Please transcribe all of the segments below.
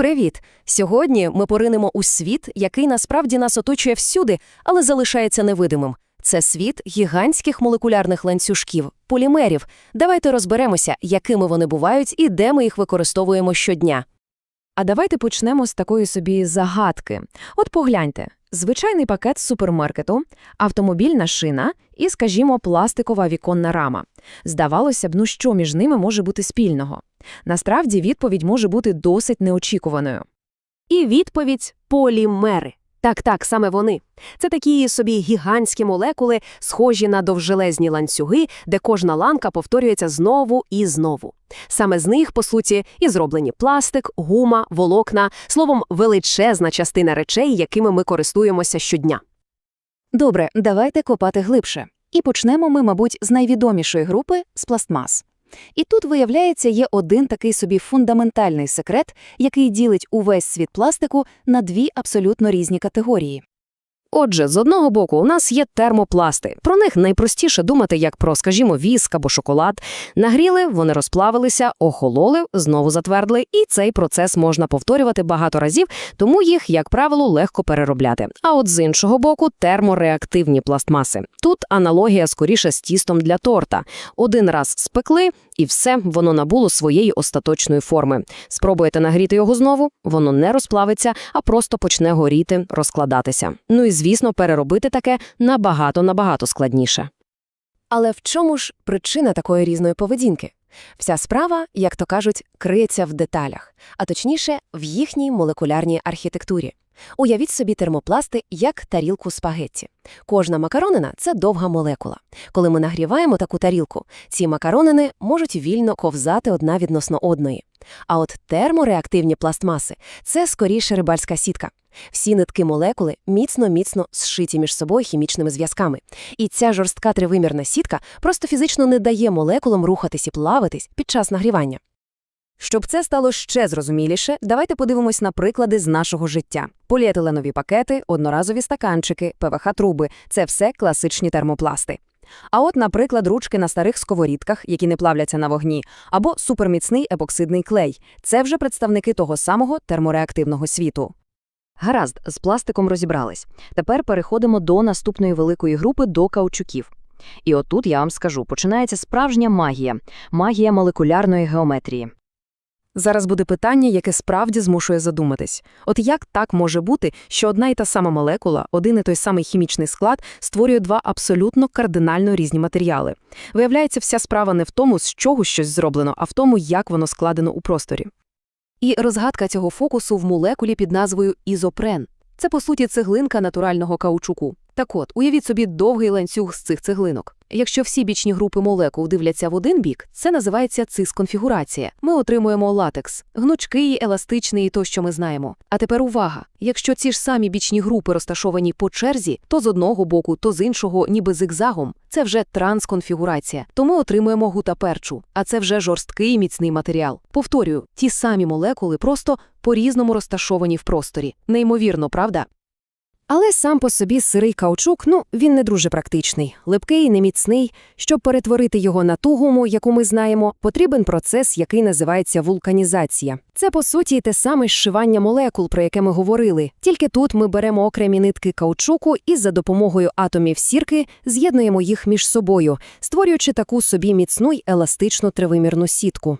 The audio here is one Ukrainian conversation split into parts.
Привіт! Сьогодні ми поринемо у світ, який насправді нас оточує всюди, але залишається невидимим. Це світ гігантських молекулярних ланцюжків, полімерів. Давайте розберемося, якими вони бувають і де ми їх використовуємо щодня. А давайте почнемо з такої собі загадки. От погляньте, звичайний пакет з супермаркету, автомобільна шина і, скажімо, пластикова віконна рама. Здавалося б, ну що між ними може бути спільного? Насправді відповідь може бути досить неочікуваною. І відповідь полімери. Так, так, саме вони. Це такі собі гігантські молекули, схожі на довжелезні ланцюги, де кожна ланка повторюється знову і знову. Саме з них, по суті, і зроблені пластик, гума, волокна, словом, величезна частина речей, якими ми користуємося щодня. Добре, давайте копати глибше. І почнемо ми, мабуть, з найвідомішої групи – з пластмас. І тут, виявляється, є один такий собі фундаментальний секрет, який ділить увесь світ пластику на дві абсолютно різні категорії. Отже, з одного боку, у нас є термопласти. Про них найпростіше думати, як про, скажімо, віск або шоколад. Нагріли, вони розплавилися, охололи, знову затвердли, і цей процес можна повторювати багато разів, тому їх, як правило, легко переробляти. А от з іншого боку, термореактивні пластмаси. Тут аналогія скоріше з тістом для торта. Один раз спекли, і все, воно набуло своєї остаточної форми. Спробуєте нагріти його знову, воно не розплавиться, а просто почне горіти, розкладатися. Ну і звісно, переробити таке набагато-набагато складніше. Але в чому ж причина такої різної поведінки? Вся справа, як то кажуть, криється в деталях, а точніше, в їхній молекулярній архітектурі. Уявіть собі термопласти як тарілку спагетті. Кожна макаронина – це довга молекула. Коли ми нагріваємо таку тарілку, ці макаронини можуть вільно ковзати одна відносно одної. А от термореактивні пластмаси – це скоріше рибальська сітка. Всі нитки молекули міцно-міцно зшиті між собою хімічними зв'язками. І ця жорстка тривимірна сітка просто фізично не дає молекулам рухатись і плавитись під час нагрівання. Щоб це стало ще зрозуміліше, давайте подивимось на приклади з нашого життя. Поліетиленові пакети, одноразові стаканчики, ПВХ-труби – це все класичні термопласти. А от, наприклад, ручки на старих сковорідках, які не плавляться на вогні, або суперміцний епоксидний клей – це вже представники того самого термореактивного світу. Гаразд, з пластиком розібрались. Тепер переходимо до наступної великої групи до каучуків. І отут я вам скажу, починається справжня магія – магія молекулярної геометрії. Зараз буде питання, яке справді змушує задуматись. От як так може бути, що одна і та сама молекула, один і той самий хімічний склад створює два абсолютно кардинально різні матеріали? Виявляється, вся справа не в тому, з чого щось зроблено, а в тому, як воно складено у просторі. І розгадка цього фокусу в молекулі під назвою ізопрен. Це, по суті, цеглинка натурального каучуку. Так от, уявіть собі довгий ланцюг з цих цеглинок. Якщо всі бічні групи молекул дивляться в один бік, це називається цис-конфігурація. Ми отримуємо латекс, гнучкий, еластичний і то, що ми знаємо. А тепер увага! Якщо ці ж самі бічні групи розташовані по черзі, то з одного боку, то з іншого, ніби зигзагом, це вже трансконфігурація. То ми отримуємо гутаперчу, а це вже жорсткий міцний матеріал. Повторюю, ті самі молекули просто по-різному розташовані в просторі. Неймовірно, правда? Але сам по собі сирий каучук, ну, він не дуже практичний, липкий, неміцний. Щоб перетворити його на ту гуму, яку ми знаємо, потрібен процес, який називається вулканізація. Це, по суті, те саме зшивання молекул, про яке ми говорили. Тільки тут ми беремо окремі нитки каучуку і за допомогою атомів сірки з'єднуємо їх між собою, створюючи таку собі міцну й еластичну тривимірну сітку.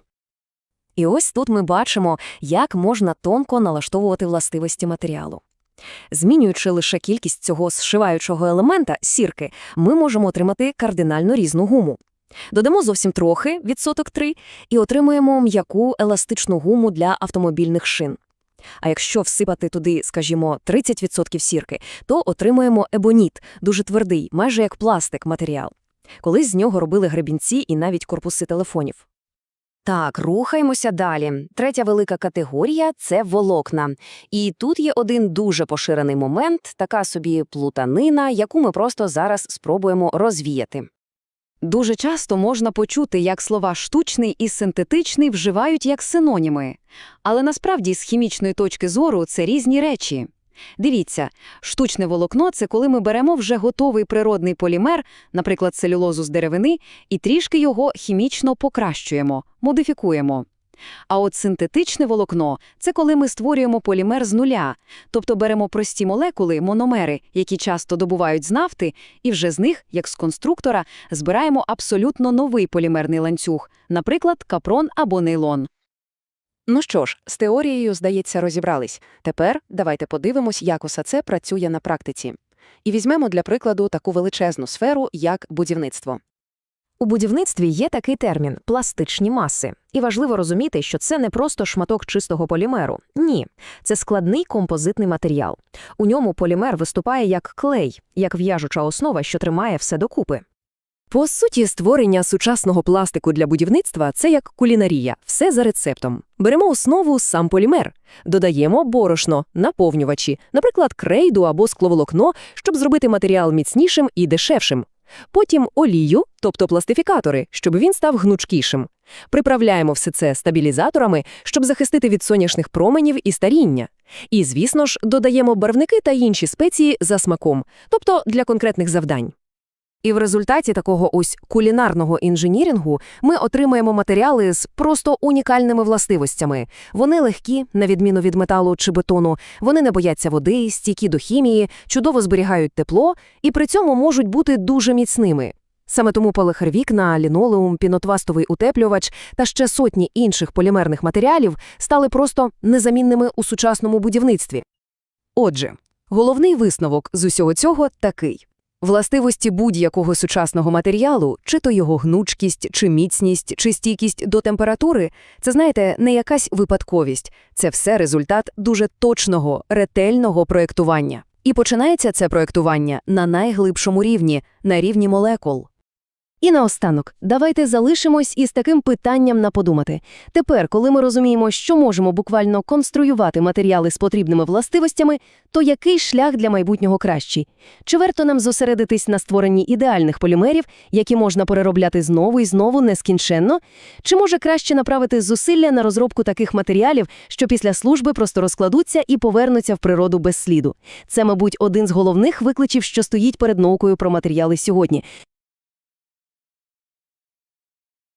І ось тут ми бачимо, як можна тонко налаштовувати властивості матеріалу. Змінюючи лише кількість цього зшиваючого елемента сірки, ми можемо отримати кардинально різну гуму. Додамо зовсім трохи, відсоток 3, і отримуємо м'яку еластичну гуму для автомобільних шин. А якщо всипати туди, скажімо, 30% сірки, то отримуємо ебоніт, дуже твердий, майже як пластик матеріал. Колись з нього робили гребінці і навіть корпуси телефонів. Так, рухаємося далі. Третя велика категорія це волокна. І тут є один дуже поширений момент, така собі плутанина, яку ми просто зараз спробуємо розвіяти. Дуже часто можна почути, як слова штучний і синтетичний вживають як синоніми. Але насправді, з хімічної точки зору, це різні речі. Дивіться, штучне волокно це коли ми беремо вже готовий природний полімер, наприклад, целюлозу з деревини, і трішки його хімічно покращуємо, модифікуємо. А от синтетичне волокно – це коли ми створюємо полімер з нуля, тобто беремо прості молекули, мономери, які часто добувають з нафти, і вже з них, як з конструктора, збираємо абсолютно новий полімерний ланцюг, наприклад, капрон або нейлон. Ну що ж, з теорією, здається, розібрались. Тепер давайте подивимось, як усе це працює на практиці. І візьмемо для прикладу таку величезну сферу, як будівництво. У будівництві є такий термін пластичні маси. І важливо розуміти, що це не просто шматок чистого полімеру. Ні, це складний композитний матеріал. У ньому полімер виступає як клей, як в'яжуча основа, що тримає все докупи. По суті, створення сучасного пластику для будівництва – це як кулінарія, все за рецептом. Беремо основу сам полімер, додаємо борошно, наповнювачі, наприклад, крейду або скловолокно, щоб зробити матеріал міцнішим і дешевшим. Потім олію, тобто пластифікатори, щоб він став гнучкішим. Приправляємо все це стабілізаторами, щоб захистити від сонячних променів і старіння. І, звісно ж, додаємо барвники та інші спеції за смаком, тобто для конкретних завдань. І в результаті такого ось кулінарного інженірінгу ми отримаємо матеріали з просто унікальними властивостями. Вони легкі, на відміну від металу чи бетону, вони не бояться води, стійкі до хімії, чудово зберігають тепло і при цьому можуть бути дуже міцними. Саме тому полихервікна, лінолеум, пінотвастовий утеплювач та ще сотні інших полімерних матеріалів стали просто незамінними у сучасному будівництві. Отже, головний висновок з усього цього такий. Властивості будь-якого сучасного матеріалу, чи то його гнучкість, чи міцність, чи стійкість до температури, це, знаєте, не якась випадковість. Це все результат дуже точного, ретельного проєктування. І починається це проєктування на найглибшому рівні, на рівні молекул. І наостанок, давайте залишимось із таким питанням на подумати. Тепер, коли ми розуміємо, що можемо буквально конструювати матеріали з потрібними властивостями, то який шлях для майбутнього кращий? Чи варто нам зосередитись на створенні ідеальних полімерів, які можна переробляти знову і знову нескінченно? Чи може краще направити зусилля на розробку таких матеріалів, що після служби просто розкладуться і повернуться в природу без сліду? Це, мабуть, один з головних викликів, що стоїть перед наукою про матеріали сьогодні.